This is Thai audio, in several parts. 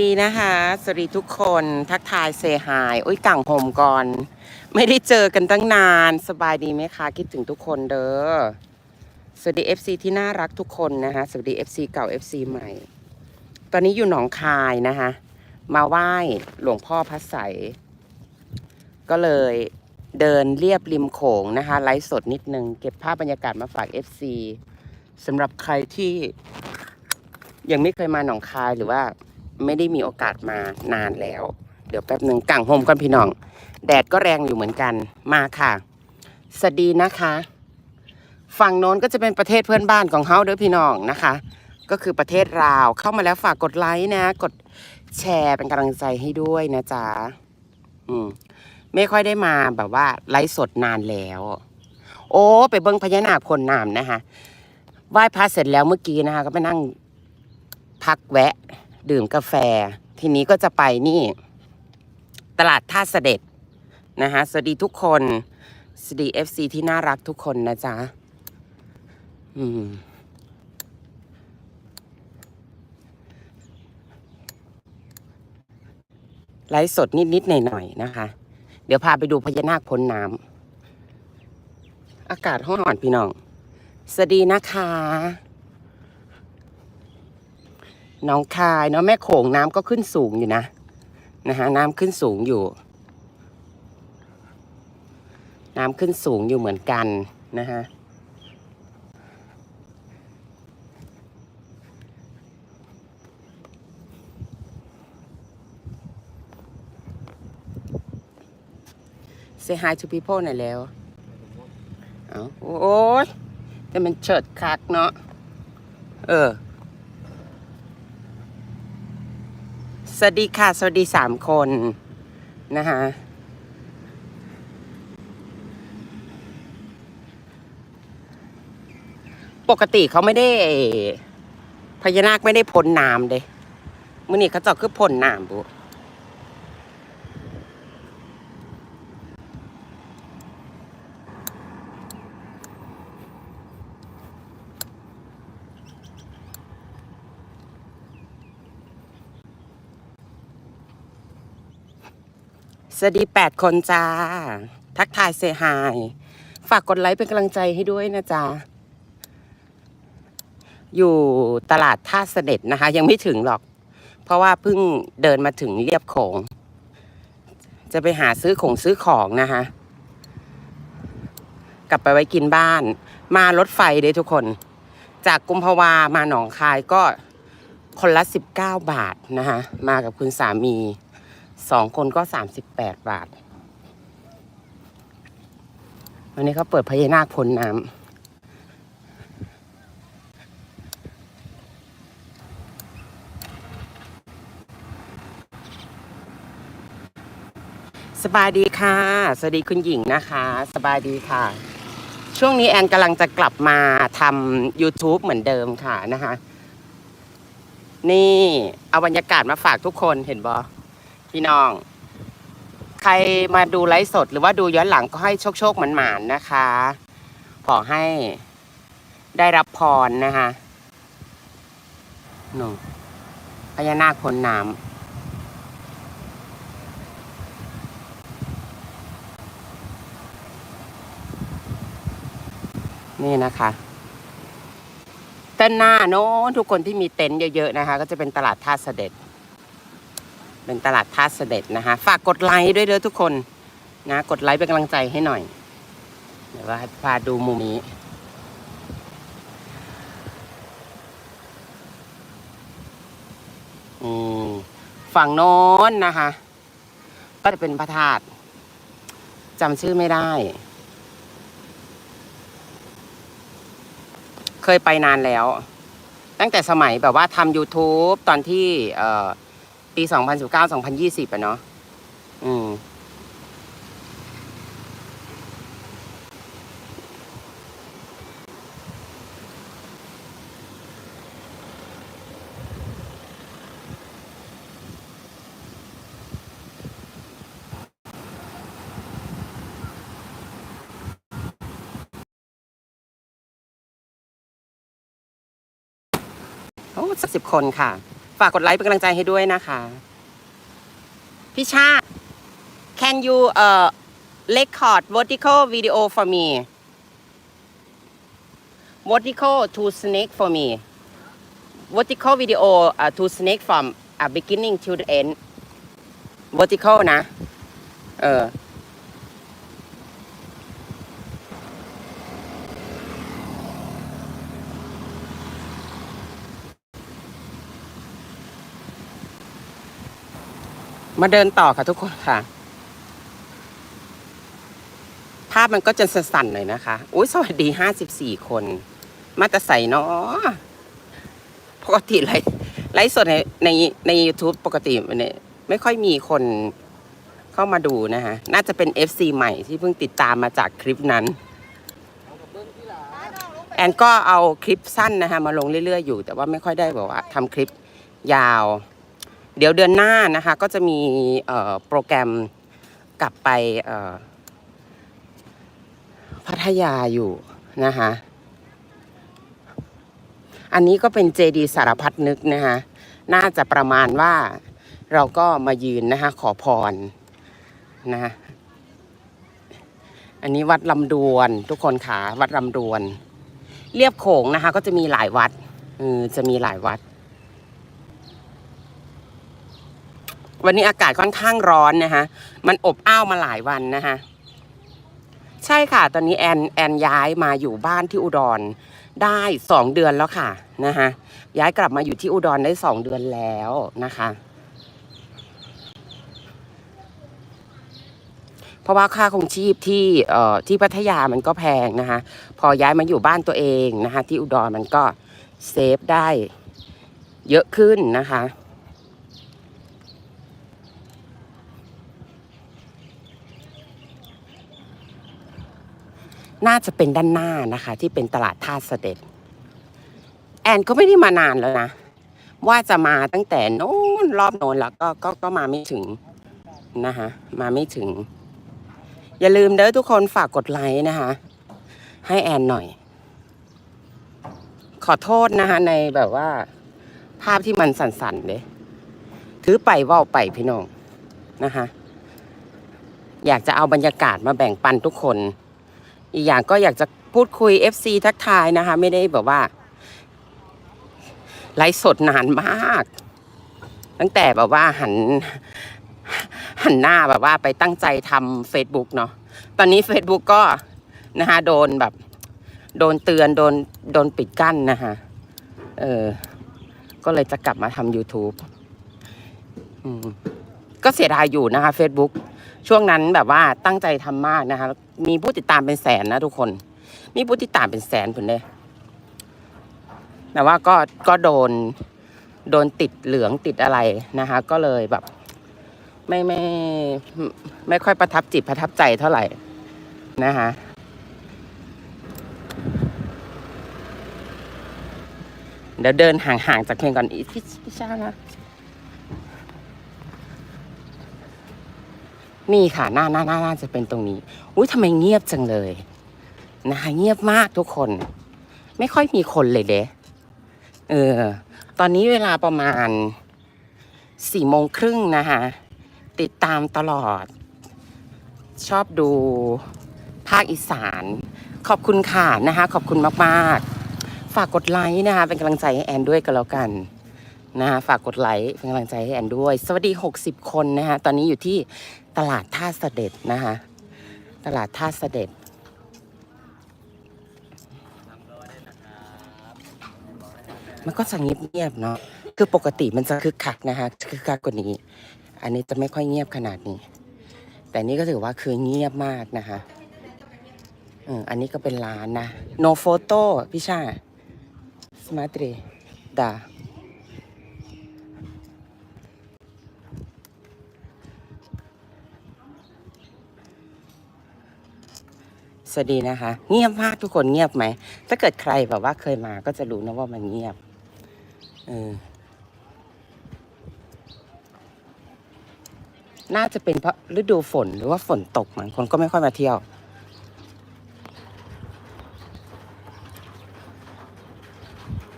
ดีนะคะ สวัสดีทุกคนทักทายเซฮายอุ้ยกังผมก่อน ไม่ได้เจอกันตั้งนานสบายดีไหมคะ คิดถึงทุกคนเด้อสวัสดี FC ที่น่ารักทุกคนนะคะสวัสดี FC เก่า FC ใหม่ ตอนนี้อยู่หนองคายนะคะ มาไหว้หลวงพ่อพระไสก็เลยเดินเรียบริมโขงนะคะ ไลฟ์สดนิดนึง เก็บภาพบรรยากาศมาฝาก FC สำหรับใครที่ยังไม่เคยมาหนองคายหรือว่า ไม่ได้มีโอกาสมานานแล้ว เดี๋ยวแป๊บหนึ่งกั่งโฮมก่อนพี่น้อง แดดก็แรงอยู่เหมือนกันมาค่ะ สวัสดีนะคะ ฝั่งโน้นก็จะเป็นประเทศเพื่อนบ้านของเฮาเด้อพี่น้องนะคะ ก็คือประเทศลาวเข้ามาแล้วฝากกดไลค์นะ กดแชร์เป็นกำลังใจให้ด้วยนะจ๊ะอืมไม่ค่อยได้มาแบบว่าไลฟ์สดนานแล้ว โอ้ไปเบิ้งพญานาคพ่นน้ำนะคะไหว้พระเสร็จแล้วเมื่อกี้นะคะ ก็ไปนั่งพักแวะ ดื่มกาแฟ ทีนี้ก็จะไปนี่ ตลาดท่าเสด็จนะคะสวัสดีทุกคนสวัสดี FC ที่น่ารักทุกคนนะจ๊ะอืมไลฟ์สดนิดๆหน่อยๆนะคะ เดี๋ยวพาไปดูพญานาคพ้นน้ำอากาศห้องหอนพี่น้อง สวัสดีนะคะ น้องคายเนาะแม่โขงน้ำก็ขึ้นสูงอยู่นะนะคะน้ำขึ้นสูงอยู่ น้ำขึ้นสูงอยู่เหมือนกันนะฮะเซฮาย to people หน่อยแล้วเอาโอ้ยแต่มันเฉิดคักเนาะเออ สวัสดีค่ะ สวัสดีสามคนนะคะปกติเขาไม่ได้พญานาคไม่ได้พ่นน้ำเด้มื่อนี้เขาเจะคือพ่นน้ำบุ สวัสดีแปดคนจ้า ทักทายเซฮาย ฝากกดไลค์เป็นกำลังใจให้ด้วยนะจ๊ะ อยู่ตลาดท่าเสด็จนะคะ ยังไม่ถึงหรอก เพราะว่าเพิ่งเดินมาถึงเรียบโขง จะไปหาซื้อของซื้อของนะคะ กลับไปไว้กินบ้าน มารถไฟเด้ทุกคน จากกุมภาวามาหนองคายก็คนละ 19 บาทนะคะ มากับคุณสามี สองคนก็38บแปดบาท วันนี้เขาเปิดพญานาคพ้นน้ำสบายดีค่ะ สวัสดีคุณหญิงนะคะ สบายดีค่ะ ช่วงนี้แอนกำลังจะกลับมาทำ YouTube เหมือนเดิมค่ะนะคะ นี่เอาบรรยากาศมาฝากทุกคนเห็นบอ พี่น้อง ใครมาดูไลฟ์สดหรือว่าดูย้อนหลังก็ให้โชคโชคหมานๆนะคะ ขอให้ได้รับพรนะคะหนูพญานาคพ้นน้ำนี่นะคะเต้นหน้าโน้นทุกคนที่มีเต็นท์เยอะๆนะคะ ก็จะเป็นตลาดท่าเสด็จ เป็นตลาดท่าเสด็จนะคะ ฝากกดไลค์ด้วยเด้อทุกคนนะกดไลค์เป็นกำลังใจให้หน่อย เดี๋ยวว่าพาดูมุมนี้ ฝั่งโน้นนะคะ ก็จะเป็นพระธาตุจำชื่อไม่ได้ เคยไปนานแล้ว ตั้งแต่สมัยแบบว่าทำ YouTube ตอนที่เอ่อ ปี2019 2020อะเนาะอืม โอ้สักสิบคนค่ะ ฝากกดไลค์เป็นกำลังใจให้ด้วยนะคะ พี่ชา can you uh record vertical video for me vertical to snake for me vertical video uh, to snake from uh, beginning to the end vertical นะ เออ มาเดินต่อค่ะทุกคนค่ะ ภาพมันก็จะสั่นๆหน่อยนะคะ อุ้ยสวัสดีห้าสิบสี่คน มาแต่ใส่เนาะปกติไลไลฟ์สดในในใน u t u b e ปกติเนี่ยไม่ค่อยมีคนเข้ามาดูนะคะน่าจะเป็น FC ใหม่ที่เพิ่งติดตามมาจากคลิปนั้น แอนก็เอาคลิปสั้นนะคะมาลงเรื่อยๆอยู่ แต่ว่าไม่ค่อยได้แบบว่าทำคลิปยาว เดี๋ยวเดือนหน้านะคะก็จะมีโปรแกรมกลับไปพัทยาอยู่นะคะ อันนี้ก็เป็นเจดีสารพัดนึกนะคะน่าจะประมาณว่าเราก็มายืนนะคะขอพรนะคะอันนี้วัดลำดวนทุกคนขาวัดลำดวน เรียบโขงนะคะ ก็จะมีหลายวัดเออจะมีหลายวัด วันนี้อากาศค่อนข้างร้อนนะคะ มันอบอ้าวมาหลายวันนะคะ ใช่ค่ะ ตอนนี้แอนแอนย้ายมาอยู่บ้านที่อุดรได้สองเดือนแล้วค่ะนะคะย้ายกลับมาอยู่ที่อุดรได้สองเดือนแล้วนะคะ เพราะว่าค่าคงชีพที่เอ่อที่พัทยามันก็แพงนะคะ พอย้ายมาอยู่บ้านตัวเองนะคะ ที่อุดรมันก็เซฟได้เยอะขึ้นนะคะ น่าจะเป็นด้านหน้านะคะ ที่เป็นตลาดท่าเสด็จ แอนก็ไม่ได้มานานแล้วนะ ว่าจะมาตั้งแต่โน้นรอบโน้นแล้วก็ก็ก็มาไม่ถึงนะคะมาไม่ถึง อย่าลืมเด้อทุกคนฝากกดไลค์นะคะ ให้แอนหน่อย ขอโทษนะคะในแบบว่า ภาพที่มันสั่นๆเลยถือไปว่าไปพี่น้องนะคะอยากจะเอาบรรยากาศมาแบ่งปันทุกคน อีกอย่างก็อยากจะพูดคุย FC ทักทายนะคะ ไม่ได้แบบว่าไลฟ์สดนานมาก ตั้งแต่แบบว่าหันหันหน้าแบบว่าไปตั้งใจทำ Facebook เนาะตอนนี้ Facebook ก็นะคะโดนแบบ โดนเตือนโดนโดนปิดกั้นนะคะเออ ก็เลยจะกลับมาทำ YouTube อืมก็เสียดายอยู่นะคะ Facebook ช่วงนั้นแบบว่าตั้งใจทำมากนะคะ มีผู้ติดตามเป็นแสนนะทุกคน มีผู้ติดตามเป็นแสนผลเลยแต่ว่าก็ก็โดนโดนติดเหลืองติดอะไรนะคะ ก็เลยแบบ ไม่ไม่ไม่ค่อยประทับจิตประทับใจเท่าไหร่นะคะเดี๋ยวเดินห่างๆจากเพลงก่อนอีพี่พี่ชานะ นี่ค่ะหน้าหน้าหน้าน่าจะเป็นตรงนี้ อุ้ยทำไมเงียบจังเลยนะคะเงียบมากทุกคน ไม่ค่อยมีคนเลยเด้เออ ตอนนี้เวลาประมาณสี่โมงครึ่งนะคะติดตามตลอด ชอบดูภาคอีสาน ขอบคุณค่ะนะคะ ขอบคุณมากๆ ฝากกดไลค์นะคะ เป็นกำลังใจให้แอนด้วยก็แล้วกันนะคะฝากกดไลค์เป็นกำลังใจให้แอนด้วย สวัสดี 60 คนนะคะตอนนี้อยู่ที่ ตลาดท่าเสด็จนะคะ ตลาดท่าเสด็จมันก็จะเงียบๆเนาะคือปกติมันจะคึกคักนะคะคึกคักกว่านี้ อันนี้จะไม่ค่อยเงียบขนาดนี้ แต่นี่ก็ถือว่าคือเงียบมากนะคะเอออันนี้ก็เป็นร้านนะ no photo พี่ชา smart ดา สวัสดีนะคะ เงียบมากทุกคนเงียบไหม ถ้าเกิดใครแบบว่าเคยมาก็จะรู้นะว่ามันเงียบเออน่าจะเป็นเพราะฤดูฝนหรือว่าฝนตกมั้งคนก็ไม่ค่อยมาเที่ยว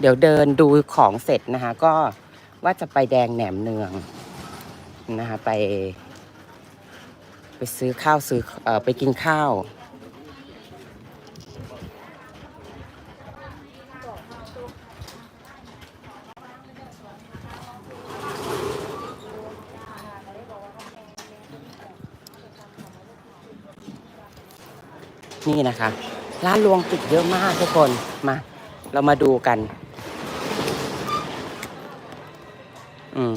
เดี๋ยวเดินดูของเสร็จนะคะ ก็ว่าจะไปแดงแหนมเนืองนะคะไป ไปซื้อข้าวซื้ออไปกินข้าว นี่นะคะ ร้านรวงปิดเยอะมากทุกคนมา เรามาดูกัน อืม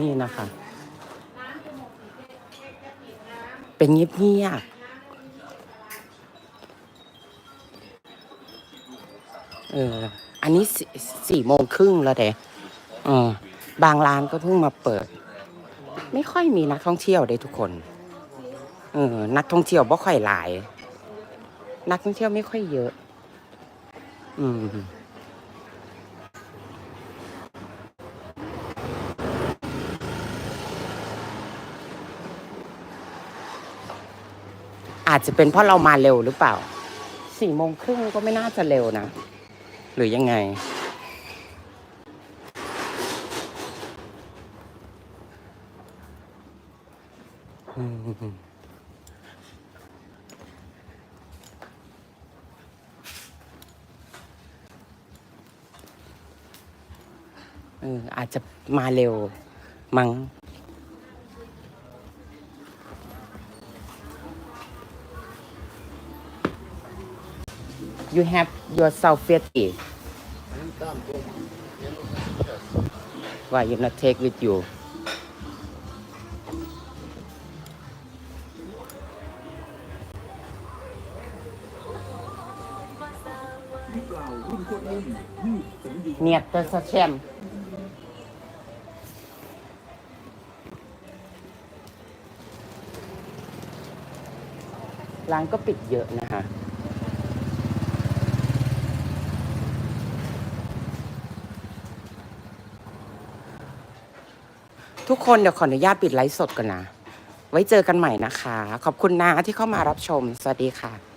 นี่นะคะ เป็นเงียบเงียๆ เออ อันนี้สสี่โมงครึ่งแล้วเด้เออบางร้านก็เพิ่งมาเปิด ไม่ค่อยมีนักท่องเที่ยวเด้ทุกคน เออ นักท่องเที่ยวบ่ค่อยหลาย นักท่องเที่ยวไม่ค่อยเยอะ อืมอาจจะเป็นเพราะเรามาเร็วหรือเปล่า สี่โมงครึ่งก็ไม่น่าจะเร็วนะ หรือยังไง อืมเอออาจจะมาเร็วมั้ง you have your selfie why you not take with you เนี่ย the same ร้านก็ปิดเยอะนะคะ ทุกคนเดี๋ยวขออนุญาตปิดไลฟ์สดก่อนนะ ไว้เจอกันใหม่นะคะ ขอบคุณนะที่เข้ามารับชม สวัสดีค่ะ